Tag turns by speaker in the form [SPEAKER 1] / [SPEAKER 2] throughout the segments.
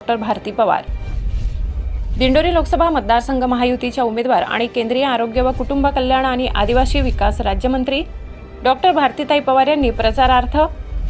[SPEAKER 1] Doctor Bharati Pawar. Dindori Lok Sabha मतदारसंघ महायुतीच्या उमेदवार आणि केंद्रीय आरोग्य व कुटुंब कल्याण आणि आदिवासी विकास राज्यमंत्री डॉक्टर भारतीताई पवार यांनी प्रचारार्थ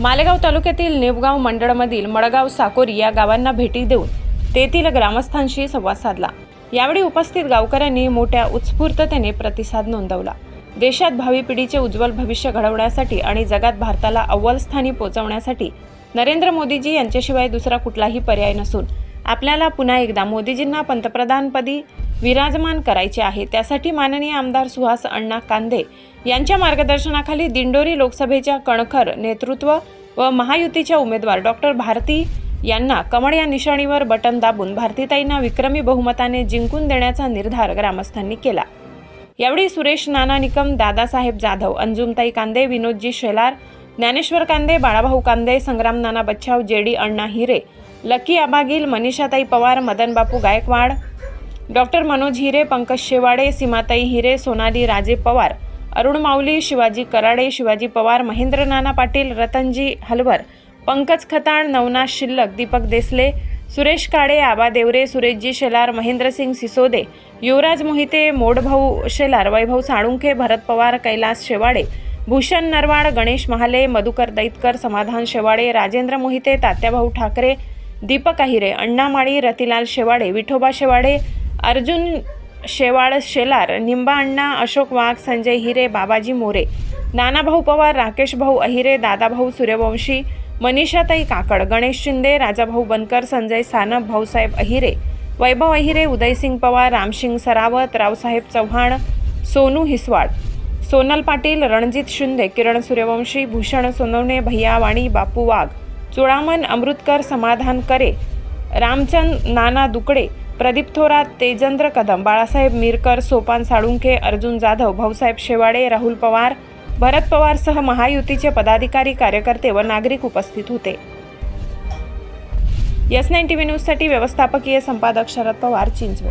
[SPEAKER 1] मालेगाव तालुक्यातील नेवगाव मंडळमधील मडगाव साकोरी या गावांना भेटी देऊन तेथील ग्रामस्थांशी संवाद साधला. यावेळी उपस्थित गावकऱ्यांनी मोठ्या उत्स्फूर्ततेने प्रतिसाद नोंदवला. देशात भावी पिढीचे उज्ज्वल भविष्य घडवण्यासाठी आणि जगात भारताला अव्वल स्थानी पोहोचवण्यासाठी नरेंद्र मोदीजी यांच्याशिवाय दुसरा कुठलाही पर्याय नसून आपल्याला पुन्हा एकदा मोदीजींना पंतप्रधानपदी विराजमान करायचे आहे. त्यासाठी माननीय आमदार सुहास अण्णा कांदे यांच्या मार्गदर्शनाखाली दिंडोरी लोकसभेच्या कणखर नेतृत्व व महायुतीच्या उमेदवार डॉक्टर भारती यांना कमळ या निशाणीवर बटन दाबून भारतीताईंना विक्रमी बहुमताने जिंकून देण्याचा निर्धार ग्रामस्थांनी केला. यावेळी सुरेश नाना निकम दादासाहेब जाधव अंजुमताई कांदे विनोदजी Shelar Dnyaneshwar Kande Balabhau Kande Sangram Nana Bachhav J D Anna Hire Lucky Abagil Manishatai Pawar Madan Bapu Gaikwad doctor Manoj Hire Pankaj Shewade Seematai Hire Sonali Raje Pawar Arun माऊली शिवाजी कराडे शिवाजी पवार महेंद्र नाना पाटील रतनजी हलवर पंकज खताळ नवनाथ शिल्लक दीपक देसले सुरेश काळे आबा देवरे सुरेशजी शेलार महेंद्रसिंग सिसोदे युवराज मोहिते मोडभाऊ शेलार वैभव साळुंखे भरत पवार कैलास शेवाडे भूषण नरवाड गणेश महाले मधुकर दैतकर समाधान शेवाडे राजेंद्र मोहिते तात्याभाऊ ठाकरे दीपक अहिरे अण्णा माळी रतिलाल शेवाडे विठोबा शेवाडे अर्जुन शेवाळ शेलार निंबा अण्णा अशोक वाघ संजय हिरे बाबाजी मोरे नानाभाऊ पवार राकेश भाऊ अहिरे दादाभाऊ सूर्यवंशी मनीषाताई काकड गणेश शिंदे राजाभाऊ बनकर संजय सानप भाऊसाहेब अहिरे वैभव अहिरे उदयसिंग पवार रामसिंग सरावत रावसाहेब चव्हाण सोनू हिसवाड. सोनल पाटील रणजित शिंदे किरण सूर्यवंशी भूषण सोनवणे भैया वाणी बापू वाघ चुळामन अमृतकर समाधान करे रामचंद नाना दुकडे प्रदीप थोरात तेजेंद्र कदम बाळासाहेब मिरकर सोपान साळुंखे अर्जुन जाधव भाऊसाहेब शेवाडे राहुल पवार भरत पवारसह महायुतीचे पदाधिकारी कार्यकर्ते व नागरिक उपस्थित होते. यस नाईन टीव्ही न्यूजसाठी व्यवस्थापकीय संपादक शरद पवार चिंचवे